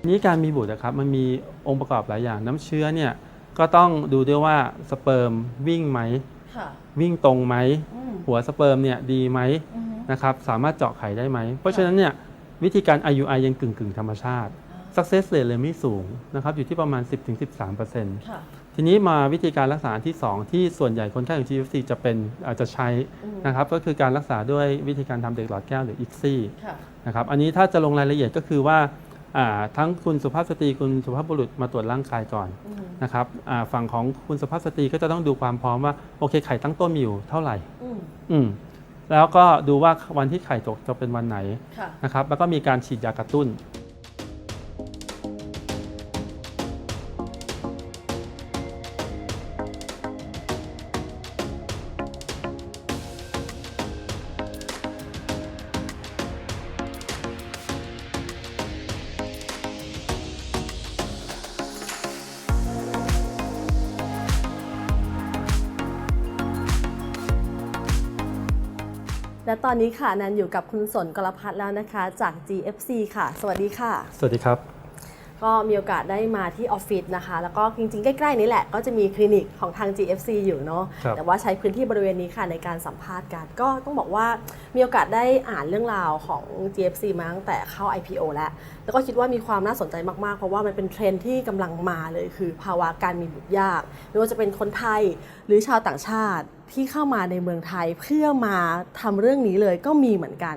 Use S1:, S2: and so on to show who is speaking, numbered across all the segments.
S1: ทีนี้การมีบุตรนะครับมันมีองค์ประกอบหลายอย่าง น้ำเชื้อเนี่ยก็ต้องดูด้วยว่าสเปิร์มวิ่งไหม
S2: ค่ะ
S1: วิ่งตรงไหม
S2: อืม
S1: หัวสเปิร์มเนี่ยดีไหม
S2: อืม
S1: นะครับสามารถเจาะไข่ได้ไหม เพราะฉะนั้นเนี่ยวิธีการ IUI ยังกึ่งกึ่งๆธรรมชาติ success rate เลยไม่สูงนะครับอยู่ที่ประมาณ 10-13%
S2: ค่ะ
S1: ทีนี้มาวิธีการรักษาที่ 2 ที่ส่วนใหญ่คนไข้ของ GFC จะเป็นอาจจะใช้
S2: อืม
S1: นะครับก็คือการรักษาด้วยวิธีการทำเด็กหลอดแก้วหรือ ICSI
S2: ค่ะ
S1: นะครับอันนี้ถ้าจะลงรายละเอียดก็คือว่าอ่า ทั้งคุณสุภาพสตรีคุณสุภาพบุรุษมาตรวจร่างกายก่อน
S2: อืม
S1: นะครับอ่าฝั่งของคุณสุภาพสตรีก็จะต้องดูความพร้อมว่าโอเคไข่ตั้งต้นมีอยู่เท่าไหร่
S2: อืม
S1: อืมแล้วก็ดูว่าวันที่ไข่ตกจะเป็นวันไหน
S2: ค่ะ
S1: นะครับแล้วก็มีการฉีดยากระตุ้น
S2: และตอนนี้ค่ะแนันอยู่กับคุณสนกรพัฒน์แล้วนะคะจาก GFC ค่ะ สวัสดีค่ะ
S1: สวัสดีครับ
S2: ก็มีโอกาสได้มาที่ออฟฟิศนะคะ แล้วก็จริงๆ ใกล้ๆนี้แหละก็จะมีคลินิกของทาง GFC อยู่เนาะ
S1: ครับ
S2: แต่ว่าใช้พื้นที่บริเวณนี้ค่ะในการสัมภาษณ์กัน ก็ต้องบอกว่ามีโอกาสได้อ่านเรื่องราวของ GFC มาตั้งแต่เข้า IPO แล้วแล้วก็คิดว่ามีความน่าสนใจมากๆ เพราะว่ามันเป็นเทรนด์ที่กำลังมาเลยคือภาวะการมีบุตรยากไม่ว่าจะเป็นคนไทยหรือชาวต่างชาติ ที่เข้ามาในเมืองไทยเพื่อมาทำเรื่องนี้เลยก็มีเหมือนกัน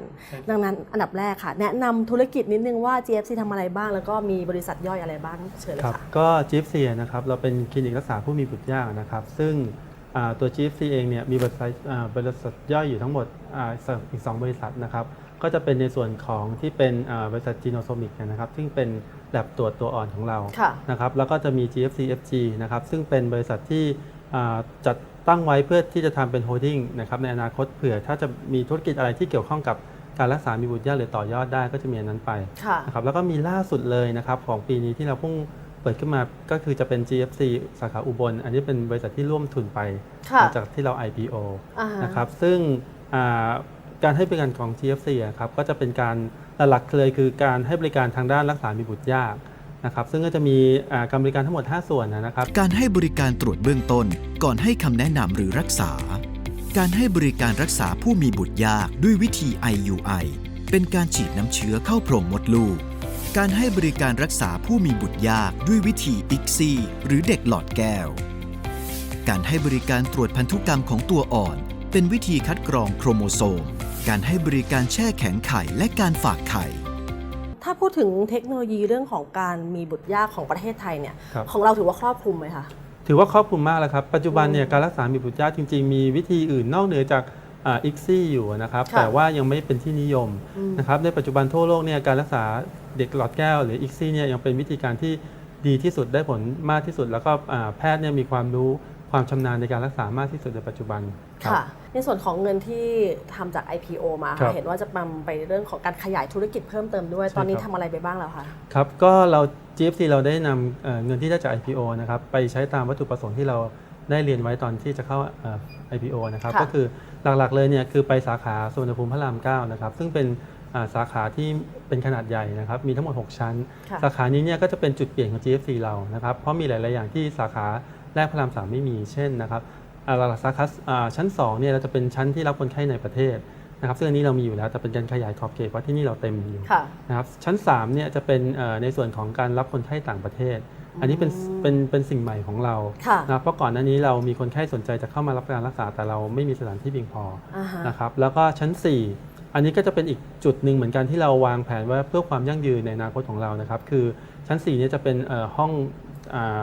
S2: ดังนั้นอันดับแรกค่ะ แนะนำธุรกิจนิดนึงว่า GFC ทำอะไรบ้าง แล้วก็มีบริษัทย่อยอะไรบ้างเชิญเลย
S1: ครับ
S2: ค่ะ
S1: ก็ GFC นะครับเราเป็นคลินิกรักษาผู้มีบุตรยากนะครับ ซึ่งอ่าตัว GFC เองเนี่ยมีบริษัทอ่าบริษัทย่อยอยู่ทั้งหมดอาอีก 2 บริษัทนะครับก็จะเป็นในส่วนของที่เป็นอ่าบริษัทจีโนโซมิกนะครับ ซึ่งเป็นแลบตรวจตัวอ่อนของเรา
S2: ค่ะ
S1: นะครับแล้วก็จะมี GFC FG นะครับซึ่งเป็นบริษัทที่อ่า จัดตั้งไว้เพื่อที่จะทำเป็นโฮลดิ้งนะครับในอนาคตเผื่อถ้าจะมีธุรกิจอะไรที่เกี่ยวข้องกับการรักษามีบุตรยากหรือต่อยอดได้ก็จะมีอันนั้นไป
S2: ค่ะ
S1: นะครับแล้วก็มีล่าสุดเลยนะครับของปีนี้ที่เราเพิ่งเปิดขึ้นมาก็คือจะเป็น GFC สาขาอุบล อันนี้เป็นบริษัทที่ร่วมทุนไป
S2: ค่ะ
S1: หลังจากที่เรา IPO
S2: อ่าฮ
S1: นะครับซึ่งอ่าการให้บริการของ GFC อะครับก็จะเป็นการหลักๆเลยคือการให้บริการทางด้านรักษามีบุตรยาก นะครับซึ่งก็จะมีการบริการทั้งหมด 5 ส่วนนะครับ
S3: การให้บริการตรวจเบื้องต้น ก่อนให้คำแนะนำหรือรักษา การให้บริการรักษาผู้มีบุตรยากด้วยวิธี IUI เป็นการฉีดน้ำเชื้อเข้าโพรงมดลูก การให้บริการรักษาผู้มีบุตรยากด้วยวิธี ICSI หรือเด็กหลอดแก้ว การให้บริการตรวจพันธุกรรมของตัวอ่อน เป็นวิธีคัดกรองโครโมโซม การให้บริการแช่แข็งไข่และการฝากไข่
S2: ถ้าพูดถึงเทคโนโลยีเรื่องของการมีบุตรยากของประเทศไทยเนี่ย
S1: ครับ
S2: ของเราถือว่าครอบคลุมไหมคะ
S1: ถือว่าครอบคลุมมากแล้วครับ ปัจจุบันเนี่ยการรักษามีบุตรยากจริง ๆ มีวิธีอื่นนอกเหนือจากอิกซี่อยู่นะครับ
S2: ค่ะ
S1: แต่ว่ายังไม่เป็นที่นิยม
S2: อืม
S1: นะครับในปัจจุบันทั่วโลกเนี่ยการรักษาเด็กหลอดแก้วหรืออิกซี่เนี่ยยังเป็นวิธีการที่ดีที่สุดได้ผลมากที่สุด แล้วก็อ่าแพทย์เนี่ยมีความรู้ความชำนาญในการรักษามากที่สุดในปัจจุบันครับ
S2: ค่ะ ในส่วนของเงินที่ทำจาก IPO มา
S1: ครั
S2: ค่ะ
S1: บ
S2: เห็นว่าจะนำไปเรื่องของการขยายธุรกิจเพิ่มเติมด้วย
S1: ใช่
S2: ตอนนี้
S1: ครับ
S2: ทำอะไรไปบ้างแล้วคะ
S1: ครับก็เรา GFC เราได้นำเอ่อเงินที่ได้จาก IPO นะครับไปใช้ตามวัตถุประสงค์ที่เราได้เรียนไว้ตอนที่จะเข้าเอ่อ IPO นะครับ
S2: ค่ะ
S1: ก็คือหลักๆเลยเนี่ยคือไปสาขาสุวรรณภูมิพระราม9นะครับซึ่งเป็นอ่าสาขาที่เป็นขนาดใหญ่นะครับมีทั้งหมด 6 ชั้น
S2: ค่ะ
S1: สาขานี้เนี่ยก็จะเป็นจุดเปลี่ยนของ GFC เรานะครับเพราะมีหลาย ๆ อย่างที่สาขาแรกพระราม3ไม่มีเช่นนะครับอ่า หลักๆสาขาอ่าชั้น2เนี่ยเราจะเป็นชั้นที่รับคนไข้ในประเทศนะครับซึ่งอันนี้เรามีอยู่แล้วแต่เป็นการขยายขอบเขตเพราะที่นี่เราเต็มอยู่
S2: ค่ะ
S1: นะครับชั้น3เนี่ยจะเป็นเอ่อในส่วนของการรับคนไข้ต่างประเทศ อันนี้เป็น
S2: อืม
S1: เป็นเป็นสิ่งใหม่ของเรา
S2: ค่ะ
S1: นะครับเพราะก่อนหน้านี้เรามีคนไข้สนใจจะเข้ามารับการรักษาแต่เราไม่มีสถานที่เพียงพอ
S2: อ่าฮะ
S1: นะครับแล้วก็ชั้น 4 อันนี้ก็จะเป็นอีกจุดหนึ่งเหมือนกันที่เราวางแผนไว้เพื่อความยั่งยืนในอนาคตของเรานะครับคือชั้น4เนี่ยจะเป็นเอ่อห้อง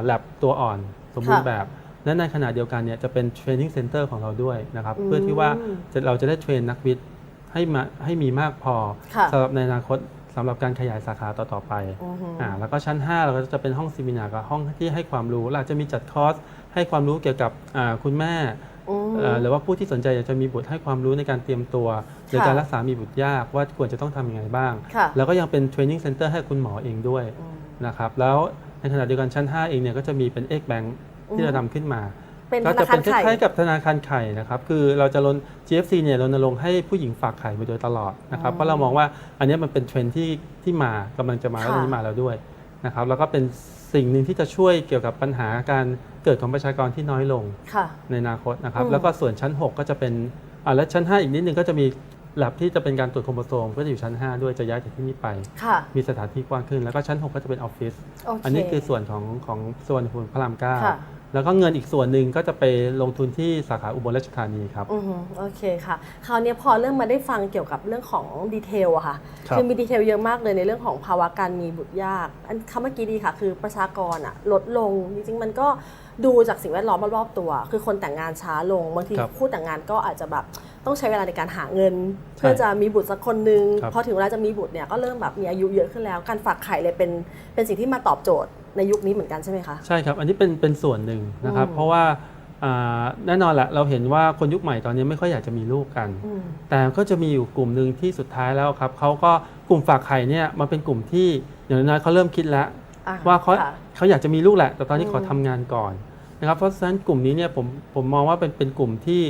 S1: แลบตัวอ่อนสมบูรณ์
S2: ค่ะ
S1: แบบ และในขณะเดียวกันเนี่ยจะเป็นเทรนนิ่งเซ็นเตอร์ของเราด้วยนะครับ
S2: อืม
S1: เพื่อที่ว่าจะเราจะได้เทรนนักวิทย์ให้มาให้มีมากพอ
S2: ค่ะ
S1: สำหรับในอนาคตสำหรับการขยายสาขาต่อๆไป
S2: อือฮึ
S1: อ่าแล้วก็ชั้น 5 เราก็จะเป็นห้องซีมินากับห้องที่ให้ความรู้เราจะมีจัดคอร์สให้ความรู้เกี่ยวกับอ่าคุณแม่
S2: อืม
S1: เอ่อหรือว่าผู้ที่สนใจอยากจะมีบุตรให้ความรู้ในการเตรียมตัวหรือ
S2: ค่ะ
S1: การรักษามีบุตรยากว่าควรจะต้องทำยังไงบ้าง
S2: ค่ะ
S1: แล้วก็ยังเป็นเทรนนิ่งเซ็นเตอร์ให้คุณหมอเองด้วย
S2: อืม
S1: นะครับแล้วในขณะเดียวกันชั้น 5 เองเนี่ยก็จะมีเป็นเอกแบงค์ ที่เราทำขึ้นมา
S2: เป็น
S1: ก็
S2: ธ
S1: จะ
S2: นาคา
S1: เป็
S2: ร
S1: นค
S2: ไข่
S1: ล้ายๆกับธนาคารไข่นะครับคือเราจะลน GFC เนี่ยรณรงค์ให้ผู้หญิงฝากไข่มาโดยตลอดนะครับ
S2: อืม
S1: เพราะเรามองว่าอันเนี้ยมันเป็นเทรนด์ที่ที่มากำลังจะมาแล้ว
S2: ค่ะ
S1: ตอนนี้มาแล้วด้วยนะครับแล้วก็เป็นสิ่งหนึ่งที่จะช่วยเกี่ยวกับปัญหาการเกิดของประชากรที่น้อยลง
S2: ค่ะ
S1: ในอนาคตนะครับ
S2: อืม
S1: แล้วก็ส่วนชั้น 6 ก็จะเป็นอ่าและชั้น 5 อีกนิดนึงก็จะมีแลบที่จะเป็นการตรวจโครโมโซมก็จะอยู่ชั้น 5 ด้วยจะย้ายจากที่นี่ไป
S2: ค่ะ
S1: มีสถานที่กว้างขึ้น แล้วก็ชั้น 6 ก็จะเป็นออฟฟิศ
S2: โอเค
S1: อันนี้คือส่วนของของส่วนภูมิพระรามเก้า
S2: ค่ะ
S1: แล้วก็เงินอีกส่วนหนึ่งก็จะไปลงทุนที่สาขาอุบลราชธานีครับ
S2: อือฮึโอเคค่ะ คราวนี้พอเริ่มมาได้ฟังเกี่ยวกับเรื่องของดีเทลอะค่ะ
S1: ครับ
S2: อมีดีเทลเยอะมากเลยในเรื่องของภาวะการมีบุตรยาก อันคำเมื่อกี้ดีค่ะ คือประชากรอะลดลง จริงๆ มันก็ดูจากสิ่งแวดล้อมรอบๆตัว คือคนแต่งงานช้าลง บางที
S1: ครับ
S2: คู่แต่งงานก็อาจจะแบบต้องใช้เวลาในการหาเงินเพื่อจะมีบุตรสักคนหนึ่ง
S1: ครับ
S2: พอถึงเวลาจะมีบุตรเนี่ยก็เริ่มแบบมีอายุเยอะขึ้นแล้ว การฝากไข่เลยเป็นเป็นสิ่งที่มาตอบโจทย์ ในยุคนี้เหมือนกันใช่ไหมคะ
S1: ใช่ครับ อันนี้เป็นเป็นส่วนหนึ่งนะครับ
S2: อืม
S1: เพราะว่าอ่าแน่นอนแหละเราเห็นว่าคนยุคใหม่ตอนนี้ไม่ค่อยอยากจะมีลูกกัน
S2: อืม
S1: แต่ก็จะมีอยู่กลุ่มหนึ่งที่สุดท้ายแล้วครับเขาก็กลุ่มฝากไข่เนี่ยมันเป็นกลุ่มที่อย่างน้อยๆเขาเริ่มคิดแล้ว
S2: อะ
S1: ว่าเขา
S2: ค่ะ
S1: เขาอยากจะมีลูกแหละ แต่ตอนนี้
S2: อืม
S1: ขอทำงานก่อนนะครับเพราะฉะนั้นกลุ่มนี้เนี่ยผมผมมองว่าเป็นเป็นกลุ่มที่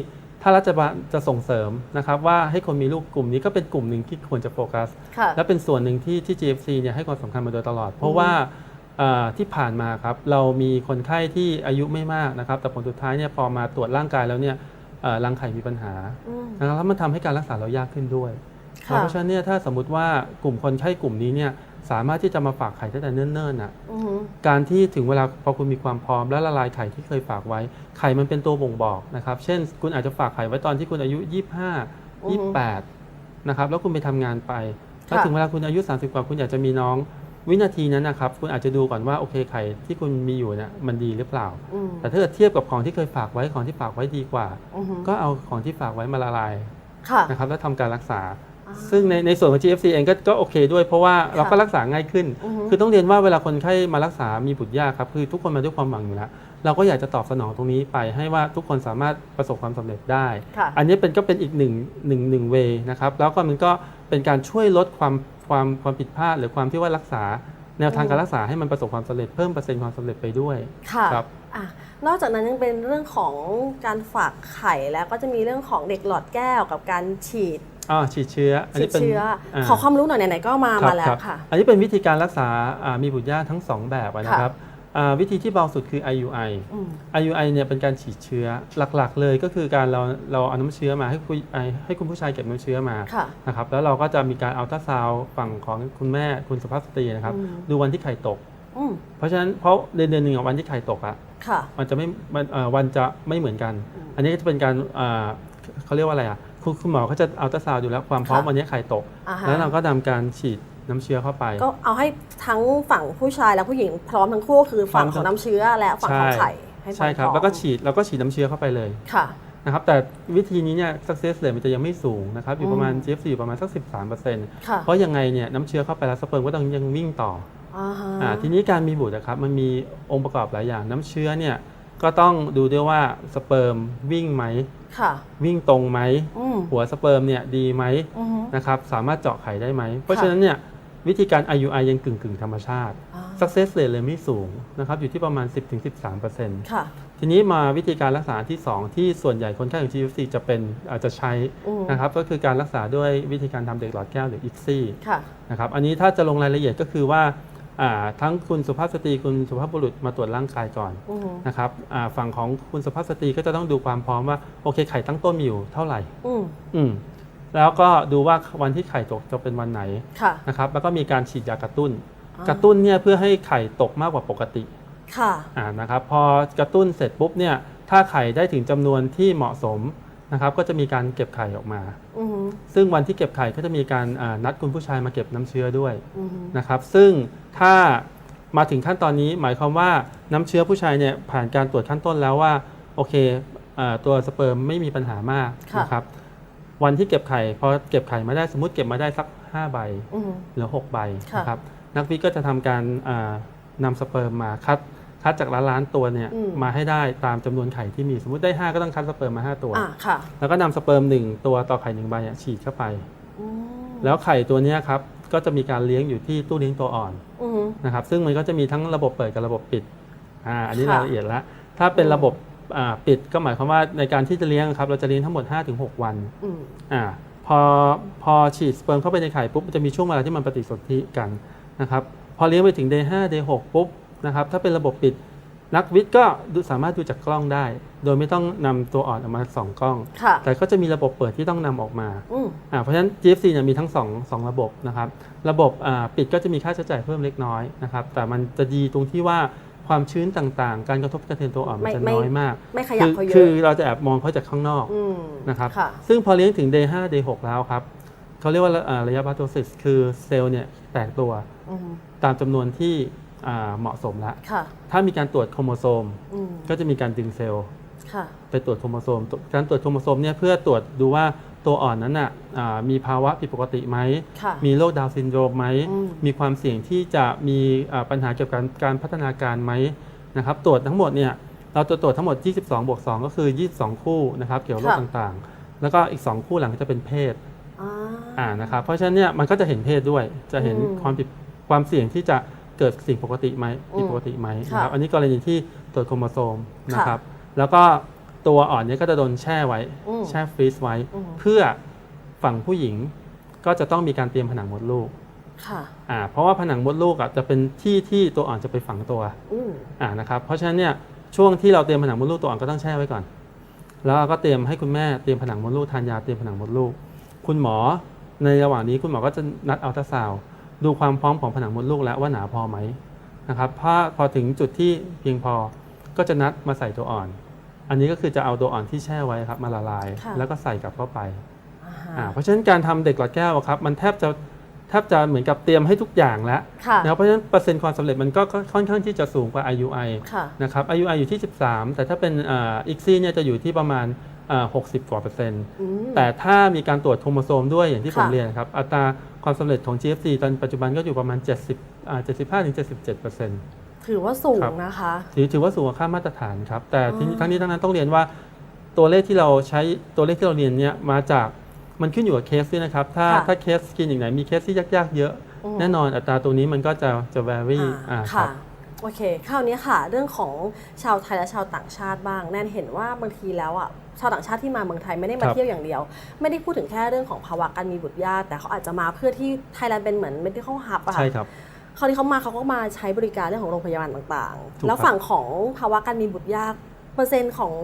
S1: ถ้ารัฐบาลจะส่งเสริมนะครับว่าให้คนมีลูกกลุ่มนี้ก็เป็นกลุ่มหนึ่งที่ควรจะโฟกัส
S2: ค่ะ
S1: และเป็นส่วนหนึ่งที่ที่ GFC เนี่ยให้ความสำคัญมาโดยตลอด เพราะว่าเอ่อ ที่ผ่านมาครับเรามีคนไข้ที่อายุไม่มากนะครับ แต่ผลสุดท้ายเนี่ยพอมาตรวจร่างกายแล้วเนี่ยเอ่อรังไข่มีปัญหา
S2: อืม
S1: นะครับแล้วมันทำให้การรักษาเรายากขึ้นด้วย
S2: ค่ะ
S1: เพราะฉะนั้นเนี่ยถ้าสมมติว่ากลุ่มคนไข้กลุ่มนี้เนี่ยสามารถที่จะมาฝากไข่ตั้งแต่เนิ่นๆน่ะ
S2: อือฮึ
S1: การที่ถึงเวลาพอคุณมีความพร้อมและละลายไข่ที่เคยฝากไว้ ไข่มันเป็นตัวบ่งบอกนะครับ เช่น คุณอาจจะฝากไข่ไว้ตอนที่คุณอายุ 25 28นะครับแล้วคุณไปทำงานไปแล้ว
S2: ค่ะ
S1: ถึงเวลาคุณอายุ 30 กว่าคุณอยากจะมีน้อง วินาทีนั้นนะครับคุณอาจจะดูก่อนว่าโอเคไข่ที่คุณมีอยู่เนี่ยมันดีหรือเปล่า
S2: อืม
S1: แต่ถ้าเกิดเทียบกับของที่เคยฝากไว้ของที่ฝากไว้ดีกว่า
S2: อือฮึ
S1: ก็เอาของที่ฝากไว้มาละลาย
S2: ค่ะ
S1: นะครับแล้วทำการรักษา
S2: อ่า
S1: ซึ่งในในส่วนของ GFC เองก็ก็โอเคด้วยเพราะว่าเราก็รักษาง่ายขึ้น
S2: อือฮึ
S1: คือต้องเรียนว่าเวลาคนไข้มารักษามีบุตรยากครับคือทุกคนมาด้วยความหวังอยู่แล้วเราก็อยากจะตอบสนองตรงนี้ไปให้ว่าทุกคนสามารถประสบความสำเร็จได้
S2: ค่ะ
S1: อันนี้เป็นก็เป็นอีกหนึ่งหนึ่งหนึ่งเวนะครับแล้วก็มันก็เป็นการช่วยลดความ ความความผิดพลาดหรือความที่ว่ารักษาแนวทางการรักษาให้มันประสบความสำเร็จเพิ่มเปอร์เซ็นต์ความสำเร็จไปด้วย
S2: ค่ะ
S1: ครับ
S2: อะนอกจากนั้นยังเป็นเรื่องของการฝากไข่แล้วก็จะมีเรื่องของเด็กหลอดแก้วกับการฉีด
S1: อ่าฉีดเชื้ออัน
S2: ฉี
S1: นี้
S2: ด
S1: เป็น
S2: เชื้ออาขอความรู้หน่อยไหนๆก็มา
S1: ครับ
S2: มาแล้ว
S1: รับ
S2: ค่ะ
S1: อันนี้เป็นวิธีการรักษาอ่ามีบุตรยากทั้งสองแบบอะนะครับอ่า วิธีที่เบาสุดคือ IUI
S2: อืม
S1: IUI เนี่ยเป็นการฉีดเชื้อหลักๆ เลยก็คือการเราเราเอาน้ำเชื้อมาให้คุณให้คุณผู้ชายเก็บน้ำเชื้อมา
S2: ค่ะ
S1: นะครับแล้วเราก็จะมีการอัลตราซาวด์ฝั่งของคุณแม่คุณสุภาพสตรีนะครับ
S2: อืม
S1: ดูวันที่ไข่ตก
S2: อืม
S1: เพราะฉะนั้นเพราะเดือนเดือนหนึ่งอะวันที่ไข่ตกอะ
S2: ค่ะ
S1: มันจะไม่มันเอ่อวันจะไม่เหมือนกัน
S2: อืม
S1: อันนี้ก็จะเป็นการอ่าเขาเรียกว่าอะไรอะคุณคุณหมอเขาจะอัลตราซาวด์ดูแล้วความพร้อม
S2: ค่ะ
S1: วันนี้ไข่ตก
S2: อ่าฮะ
S1: แล้วเราก็นำการฉีด น้ำเชื้อเข้าไป
S2: ก็เอาให้ทั้งฝั่งผู้ชายและผู้หญิงพร้อมทั้งคู่คือฝั่ง
S1: พร้อม
S2: ของน้ำเชื้อและฝั่งของไข่ให้
S1: ใช่ครับ
S2: พอม
S1: แล้วก็ฉีดแล้วก็ฉีดน้ำเชื้อเข้าไปเลย
S2: ค่ะ
S1: นะครับแต่วิธีนี้เนี่ย success rate มันจะยังไม่สูงนะครับ อยู่ประมาณ
S2: อืม
S1: GFC อยู่ประมาณสัก 13%
S2: ค่ะ
S1: เพราะยังไงเนี่ยน้ำเชื้อเข้าไปแล้วสเปิร์มก็ต้องยังวิ่งต่อ
S2: อ่าฮะ
S1: อ่าทีนี้การมีบุตรนะครับมันมีองค์ประกอบหลายอย่างน้ำเชื้อเนี่ยก็ต้องดูด้วยว่าสเปิร์มวิ่งไหม
S2: ค่ะ
S1: วิ่งตรงไหม
S2: อืม
S1: หัวสเปิร์มเนี่ยดีไหม
S2: อือฮึ
S1: นะครับสามารถเจาะไข่ได้ไหม เพราะ
S2: ค่ะ
S1: ฉะนั้นเนี่ย วิธีการ IUI ยังกึ่งกึ่งๆธรรมชาติ
S2: อ่า
S1: success rate เลยไม่สูงนะครับอยู่ที่ประมาณ 10-13%
S2: ค่ะ
S1: ทีนี้มาวิธีการรักษาที่ 2 ที่ส่วนใหญ่คนไข้ของ GFC จะเป็นอาจจะใช้
S2: อืม
S1: นะครับก็คือการรักษาด้วยวิธีการทำเด็กหลอดแก้วหรือ ICSI
S2: ค่ะ
S1: นะครับอันนี้ถ้าจะลงรายละเอียดก็คือว่าอ่าทั้งคุณสุภาพสตรีคุณสุภาพบุรุษมาตรวจร่างกายก่อน
S2: อือฮึ
S1: นะครับอ่าฝั่งของคุณสุภาพสตรีก็จะต้องดูความพร้อมว่าโอเคไข่ตั้งต้นมีอยู่เท่าไหร่
S2: อืม
S1: อืม แล้วก็ดูว่าวันที่ไข่ตกจะเป็นวันไหน
S2: ค่ะ
S1: นะครับแล้วก็มีการฉีดยากระตุ้น
S2: อ่าก
S1: ระตุ้นเนี่ยเพื่อให้ไข่ตกมากกว่าปกติ
S2: ค่ะ
S1: อ่านะครับพอกระตุ้นเสร็จปุ๊บเนี่ยถ้าไข่ได้ถึงจำนวนที่เหมาะสมนะครับก็จะมีการเก็บไข่ออกมา
S2: อือฮึ
S1: ซึ่งวันที่เก็บไข่ก็จะมีการอ่านัดคุณผู้ชายมาเก็บน้ำเชื้อด้วย
S2: อือฮึ
S1: นะครับซึ่งถ้ามาถึงขั้นตอนนี้หมายความว่าน้ำเชื้อผู้ชายเนี่ยผ่านการตรวจขั้นต้นแล้วว่าโอเคเอ่อตัวสเปิร์มไม่มีปัญหามาก
S2: ค่ะ
S1: นะครับ วันที่เก็บไข่พอเก็บไข่มาได้สมมติเก็บมาได้สัก 5 ใบ
S2: อือฮึ
S1: เหลือ 6 ใบ
S2: ค่ะ
S1: นะครับนักวิทย์ก็จะทำการอ่านำสเปิร์มมาคัดคัดจากล้านล้านๆตัวเนี่ย
S2: อืม
S1: มาให้ได้ตามจำนวนไข่ที่มีสมมติได้ 5 ก็ต้องคัดสเปิร์มมา 5 ตัว
S2: อ่าค่ะ
S1: แล้วก็นำสเปิร์มหนึ่งตัวต่อไข่หนึ่งใบอะฉีดเข้าไป
S2: อืม
S1: แล้วไข่ตัวเนี้ยครับก็จะมีการเลี้ยงอยู่ที่ตู้เลี้ยงตัวอ่อน
S2: อือฮึ
S1: นะครับซึ่งมันก็จะมีทั้งระบบเปิดกับระบบปิดอ่าอันนี้
S2: ค่ะ
S1: รายละเอียดแล้วถ้าเป็น
S2: อืม
S1: ระบบ อ่าปิดก็หมายความว่าในการที่จะเลี้ยงครับ เราจะเลี้ยงทั้งหมด 5-6 วัน
S2: อืม
S1: อ่าพอพอฉีดสเปิร์มเข้าไปในไข่ปุ๊บมันจะมีช่วงเวลาที่มันปฏิสนธิกันนะครับพอเลี้ยงไปถึง day 5 day 6ปุ๊บนะครับถ้าเป็นระบบปิดนักวิทย์ก็ดูสามารถดูจากกล้องได้ โดยไม่ต้องนำตัวอ่อนออกมาสองกล้อง
S2: ค่ะ
S1: แต่ก็จะมีระบบเปิดที่ต้องนำออกมา
S2: อืม
S1: อ่าเพราะฉะนั้น GFC เนี่ยมีทั้ง2งระบบนะครับ ระบบอ่าปิดก็จะมีค่าใช้จ่ายเพิ่มเล็กน้อยนะครับ แต่มันจะดีตรงที่ว่า ความชื้นต่างๆ การกระทบกระเทือนตัวอ่อนมัน
S2: ไม่
S1: จะ
S2: ไม่
S1: น้อยมาก
S2: ไม่ขยับ
S1: คื
S2: เขาเย
S1: คือ
S2: อะ
S1: เราจะแอบมองเขาจากข้างนอก
S2: อืม
S1: นะครับ
S2: ค่ะ
S1: ซึ่งพอเลี้ยงถึง day 5 day 6แล้วครับเขาเรียกว่าอ่าระยะบาโตซิสคือเซลล์เนี่ยแตกตัว
S2: อืม
S1: ตามจำนวนที่อ่าเหมาะสมแล้ว
S2: ค่ะ
S1: ถ้ามีการตรวจโครโมโซม
S2: อืม
S1: ก็จะมีการดึงเซลล์
S2: ค่ะ
S1: ไปตรวจโครโมโซม การตรวจโครโมโซมเนี่ยเพื่อตรวจดูว่า ตัวอ่อนนั้นน่ะอ่ามีภาวะผิดปกติไหม
S2: ค่ะ
S1: มีโรคดาวน์ซินโดรมไหม
S2: อืม
S1: มีความเสี่ยงที่จะมีอ่าปัญหาเกี่ยวกับการการพัฒนาการไหมนะครับ ตรวจทั้งหมดเนี่ยเราจะตรวจทั้งหมด 22 บวก 2 ก็คือ 22 คู่นะครับเกี่ยวกับโรคต่างๆ แล้วก็อีก 2 คู่หลังจะเป็นเพศ
S2: อ่า
S1: อ่านะครับ เพราะฉะนั้นเนี่ยมันก็จะเห็นเพศด้วย จะเห็น
S2: อืม
S1: ความผิดความเสี่ยงที่จะเกิดสิ่งปกติไหมผิดปกติไหม
S2: ค่ะ
S1: นะครับ อันนี้กรณีที่ตรวจโครโมโซมนะ
S2: ค่ะ
S1: ครับ แล้วก็ ตัวอ่อนเนี้ก็จะโดนแช่ไว้
S2: อืม
S1: แช่ฟรีซไว้
S2: อืม
S1: เพื่อฝั่งผู้หญิงก็จะต้องมีการเตรียมผนังมดลูก
S2: ค่ะ
S1: อ่าเพราะว่าผนังมดลูกอะจะเป็นที่ที่ตัวอ่อนจะไปฝังตัว
S2: อืม
S1: อ่านะครับเพราะฉะนั้นเนี่ยช่วงที่เราเตรียมผนังมดลูกตัวอ่อนก็ต้องแช่ไว้ก่อน แล้วเราก็เตรียมให้คุณแม่เตรียมผนังมดลูกทานยาเตรียมผนังมดลูก คุณหมอในระหว่างนี้คุณหมอก็จะนัดอัลตราซาวด์ดูความพร้อมของผนังมดลูกแล้วว่าหนาพอไหมนะครับพอพอถึงจุดที่เพียงพอก็จะนัดมาใส่ตัวอ่อน อันนี้ก็คือจะเอาตัวอ่อนที่แช่ไว้ครับมาละลาย
S2: ค่ะ
S1: แล้วก็ใส่กลับเข้าไป
S2: อ่า
S1: อ่า
S2: ฮะ
S1: เพราะฉะนั้นการทำเด็กหลอดแก้วอะครับมันแทบจะแทบจะเหมือนกับเตรียมให้ทุกอย่างแล้ว
S2: ค่ะ
S1: นะครับเพราะฉะนั้นเปอร์เซ็นต์ความสำเร็จมันก็ก็ค่อนข้างที่จะสูงกว่า IUI
S2: ค่ะ
S1: นะครับ IUI อยู่ที่ 13 แต่ถ้าเป็นอ่า ICSI เนี่ยจะอยู่ที่ประมาณอ่า60 กว่าเปอร์เซ็นต์
S2: อืม
S1: แต่ถ้ามีการตรวจโครโมโซมด้วยอย่างที่ผม
S2: ค่ะ
S1: เรียนนะครับ อัตราความสำเร็จของ GFC ตอนปัจจุบันก็อยู่ประมาณ 70อ่า75ถึง77เปอร์เซ็นต์
S2: ถือว่าสูง
S1: ครับ
S2: นะคะ
S1: ถือถือว่าสูงกว่าค่ามาตรฐานครับ แต่ทีนี้
S2: อ๋อ
S1: ทั้งนี้ทั้งนั้นต้องเรียนว่าตัวเลขที่เราใช้ตัวเลขที่เราเรียนเนี่ยมาจากมันขึ้นอยู่กับเคสด้วยนะครับ ถ้า
S2: ค่ะ
S1: ถ้าเคสคลินิกไหนมีเคสที่ยากๆเยอะ
S2: อืม
S1: แน่นอนอัตราตัวนี้มันก็จะจะ vary
S2: อ่า
S1: อ่าค
S2: ค่ะ
S1: รับ
S2: โอเคคราวนี้ค่ะเรื่องของชาวไทยและชาวต่างชาติบ้าง แน่นเห็นว่าบางทีแล้วอะชาวต่างชาติที่มาเมืองไทยไม่ได้มา
S1: ครับ
S2: เที่ยวอย่างเดียว ไม่ได้พูดถึงแค่เรื่องของภาวะการมีบุตรยากแต่เขาอาจจะมาเพื่อที่ไทยแลนด์เป็นเหมือน medical hub อะค่ะ
S1: ใช่ครับ
S2: คราวนี้เขามาเขาก็มาใช้บริการเรื่องของโรงพยาบาลต่าง
S1: ถูก
S2: ๆแล้ว
S1: ครับ
S2: ฝั่งของภาวะการมีบุตรยากเปอร์เซ็นต์ของ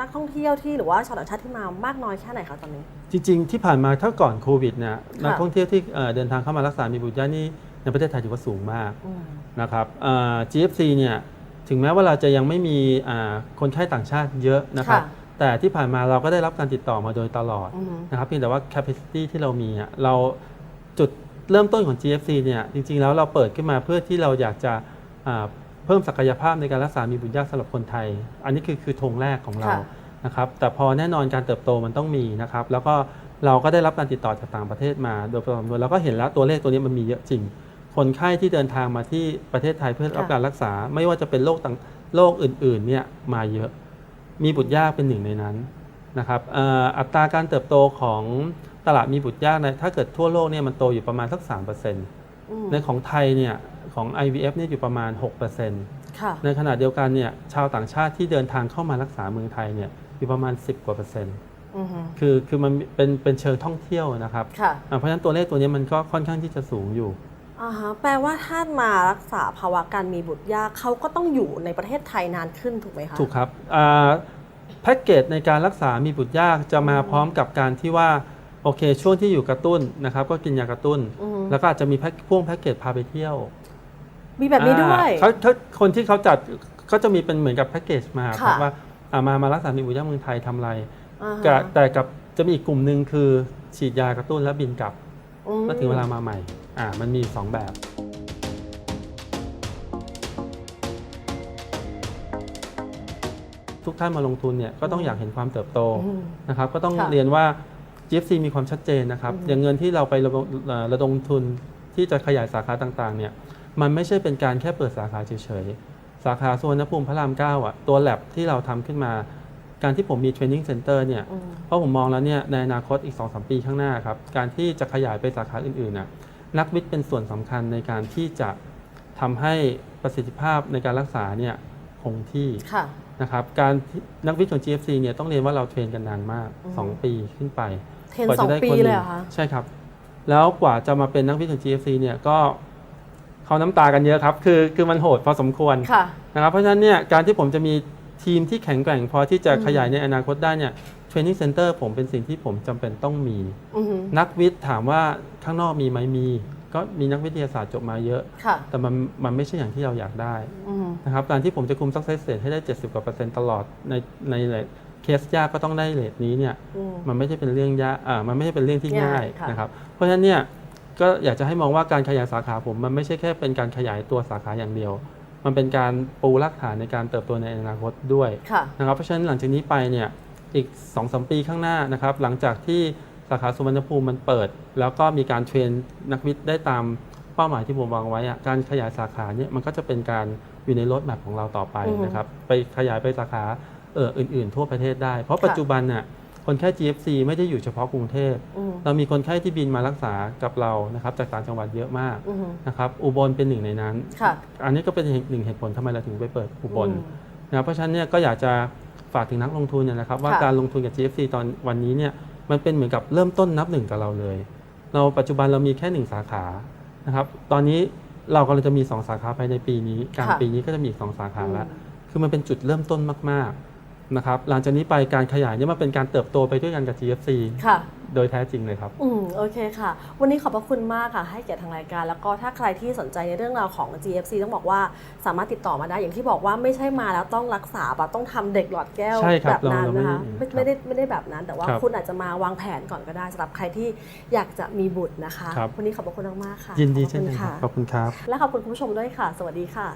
S2: นักท่องเที่ยวที่หรือว่าชาวต่างชาติที่มามากน้อยแค่ไหนคะตอนนี้
S1: จริง ๆ ที่ผ่านมาถ้าก่อนโควิดเนี่ย
S2: ค่ะ
S1: นักท่องเที่ยวที่เอ่อเดินทางเข้ามารักษามีบุตรยากนี่ในประเทศไทยถือว่าสูงมาก
S2: อืม
S1: นะครับเอ่อ GFC เนี่ยถึงแม้ว่าเราจะยังไม่มีอ่าคนไข้ต่างชาติเยอะนะครับ
S2: ค่ะ
S1: แต่ที่ผ่านมาเราก็ได้รับการติดต่อมาโดยตลอด
S2: อืม
S1: นะครับเพียงแต่ว่า capacity ที่เรามีอะเราจุด เริ่มต้นของ GFC เนี่ยจริงๆแล้วเราเปิดขึ้นมาเพื่อที่เราอยากจะอ่าเพิ่มศักยภาพในการรักษามีบุตรยากสำหรับคนไทย อันนี้คือคือธงแรกของเรา
S2: ค่ะ
S1: นะครับแต่พอแน่นอนการเติบโตมันต้องมีนะครับ แล้วก็เราก็ได้รับการติดต่อจากต่างประเทศมา โดยประมาณเราก็เห็นแล้วตัวเลขตัวนี้มันมีเยอะจริง คนไข้ที่เดินทางมาที่ประเทศไทยเพื่อรับ
S2: ค่ะ
S1: การรักษา ไม่ว่าจะเป็นโรคต่างโรคอื่นๆเนี่ยมาเยอะมีบุตรยากเป็นหนึ่งในนั้นนะครับเอ่ออัตราการเติบโตของ ตลาดมีบุตรยากในถ้าเกิดทั่วโลกเนี่ยมันโตอยู่ประมาณสัก3%
S2: อืม
S1: ในของไทยเนี่ยของ IVF เนี่ยอยู่ประมาณ6%
S2: ค่ะ
S1: ในขณะเดียวกันเนี่ยชาวต่างชาติที่เดินทางเข้ามารักษาเมืองไทยเนี่ยอยู่ประมาณ 10 กว่าเปอร์เซ็นต์
S2: อือฮึ
S1: คือคือมันเป็นเป็นเชิงท่องเที่ยวนะครับ
S2: ค่ะ
S1: อ่าเพราะฉะนั้นตัวเลขตัวนี้มันก็ค่อนข้างที่จะสูงอยู่
S2: อ่าฮะแปลว่าถ้ามารักษาภาวะการมีบุตรยากเขาก็ต้องอยู่ในประเทศไทยนานขึ้นถูกไหมคะ
S1: ถูกครับอ่าแพ็กเกจในการรักษามีบุตรยากจะมาพร้อมกับการที่ว่า โอเค ช่วงที่อยู่กระตุ้นนะครับ ก็กินยากระตุ้น
S2: อือฮึ
S1: แล้วก็อาจจะมีแพ็คพ่วงแพ็กเกจพาไปเที่ยว
S2: มีแบบนี้ด้วย
S1: อ่าเขาเขาคนที่เขาจัดก็จะมีเป็นเหมือนกับแพ็กเกจมาครับ
S2: ค่ะ
S1: ว่าอ่ามามารักษามีบุตรยากเมืองไทยทำอะไร
S2: อ่าฮะ
S1: กับแต่กับจะมีอีกกลุ่มหนึ่งคือฉีดยากระตุ้นแล้วบินกลับ
S2: อืม
S1: เมื่อถึงเวลามาใหม่ อ่า มันมีสองแบบ ทุกท่านมาลงทุนเนี่ยก็ต้องอยากเห็นความเติบโต
S2: อืม
S1: นะครับ ก็ต้อง
S2: ค่ะ
S1: เรียนว่า GFC มีความชัดเจนนะครับ
S2: อืม
S1: อย่างเงินที่เราไประดมเอ่อระดมทุนที่จะขยายสาขาต่างๆเนี่ยมันไม่ใช่เป็นการแค่เปิดสาขาเฉยๆ สาขาสวนภูมิพระรามเก้าอะ ตัวแลบที่เราทำขึ้นมา การที่ผมมีเทรนนิ่งเซ็นเตอร์เนี่ย
S2: อืม
S1: เพราะผมมองแล้วเนี่ยในอนาคตอีก 2-3 ปีข้างหน้าครับ การที่จะขยายไปสาขาอื่นๆน่ะนักวิทย์เป็นส่วนสำคัญในการที่จะทำให้ประสิทธิภาพในการรักษาเนี่ยคงที่
S2: ค่ะ
S1: นะครับ การที่นักวิทย์ของ GFC เนี่ยต้องเรียนว่าเราเทรนกันนานมาก
S2: อืม
S1: 2ปีขึ้นไป
S2: เทรน
S1: กว่า
S2: สอ
S1: จะ
S2: ง
S1: ได้
S2: ปี
S1: คนห
S2: เลย
S1: นึ่
S2: เหรอคะ
S1: ใช่ครับ แล้วกว่าจะมาเป็นนักวิทย์ของ GFC เนี่ยก็เขาน้ำตากันเยอะครับ คือคือมันโหดพอสมควร
S2: ค่ะ
S1: นะครับเพราะฉะนั้นเนี่ยการที่ผมจะมีทีมที่แข็งแกร่งพอที่จะ
S2: อืม
S1: ขยายในอนาคตได้เนี่ยเทรนนิ่งเซ็นเตอร์ผมเป็นสิ่งที่ผมจำเป็นต้องมี
S2: อือหือ
S1: นักวิทย์ถามว่าข้างนอกมีไหมมี ก็มีนักวิทยาศาสตร์จบมาเยอะ
S2: ค่ะ
S1: แต่มันมันไม่ใช่อย่างที่เราอยากได้
S2: อือหือ
S1: นะครับการที่ผมจะคุม success rate ให้ได้ 70กว่าเปอร์เซ็นต์ตลอดในใน เคสยากก็ต้องได้เรทนี้เนี่ย
S2: อืม
S1: มันไม่ใช่เป็นเรื่องยากอ่ามันไม่ใช่เป็นเรื่องที่
S2: ง่าย
S1: ง่าย
S2: ค่ะ
S1: นะครับเพราะฉะนั้นเนี่ยก็อยากจะให้มองว่าการขยายสาขาผมมันไม่ใช่แค่เป็นการขยายตัวสาขาอย่างเดียว มันเป็นการปูรากฐานในการเติบโตในอนาคตด้วย
S2: ค่ะ
S1: นะครับเพราะฉะนั้นหลังจากนี้ไปเนี่ยอีก2อสปีข้างหน้านะครับหลังจากที่สาขาสุวรรณภูมิมันเปิด แล้วก็มีการเทรนนักวิทย์ได้ตามเป้าหมายที่ผมวางไว้อะการขยายสาขาเนี่ยมันก็จะเป็นการอยู่ในรถแมพของเราต่อไป
S2: อือฮึ
S1: นะครับไปขยายไปสาขา เอออื่น ๆ ทั่วประเทศได้ เพราะปัจจุบันน่ะคนไข้ GFC ไม่ได้อยู่เฉพาะกรุงเทพ
S2: อืม
S1: เรามีคนไข้ที่บินมารักษากับเรานะครับจากต่างจังหวัดเยอะมาก
S2: อือหือ
S1: นะครับอุบลเป็นหนึ่งในนั้น
S2: ค่ะ
S1: อันนี้ก็เป็นหนึ่งเหตุผลทำไมเราถึงไปเปิดอุบล
S2: อืม
S1: นะครับเพราะฉะนั้นเนี่ยก็อยากจะฝากถึงนักลงทุนเนยนะครับ ว่า
S2: ค่ะ
S1: การลงทุนกับ GFC ตอนวันนี้เนี่ยมันเป็นเหมือนกับเริ่มต้นนับหนึ่งกับเราเลย เราปัจจุบันเรามีแค่หนึ่งสาขานะครับตอนนี้เรากำลังจะมี2สาขาภายในปีนี้กลางปีนี้ก็จะมีอีกสองสาขาแล้วคือมันเป็นจุดเริ่มต้นมากๆ นะครับหลังจากนี้ไปการขยายเนี่ยมันเป็นการเติบโตไปด้วยกันกับ GFC
S2: ค่ะ
S1: โดยแท้จริงเลยครับ
S2: อืมโอเคค่ะ วันนี้ขอบพระคุณมากค่ะ ให้เกียรติทางรายการ แล้วก็ถ้าใครที่สนใจในเรื่องราวของ GFC ต้องบอกว่าสามารถติดต่อมาได้ อย่างที่บอกว่าไม่ใช่มาแล้วต้องรักษาแบบต้องทำเด็กหลอดแก้ว
S1: ใช่ครั
S2: แบบบนั้น
S1: เราเราไม่
S2: นะคะไม่
S1: ครับ
S2: ไม่ได้ไม่ได้แบบนั้น แต่ว่า
S1: ครับ
S2: คุณอาจจะมาวางแผนก่อนก็ได้สำหรับใครที่อยากจะมีบุตรนะคะ
S1: ครับ
S2: วันนี้ขอบพระคุณมากๆค่ะ
S1: ยินดี
S2: ขอบ
S1: เช่น
S2: คุณ
S1: กันครั
S2: ค่ะ
S1: บขอบคุณครับ
S2: และขอบคุณคุณผู้ชมด้วยค่ะ สวัสดีค่ะ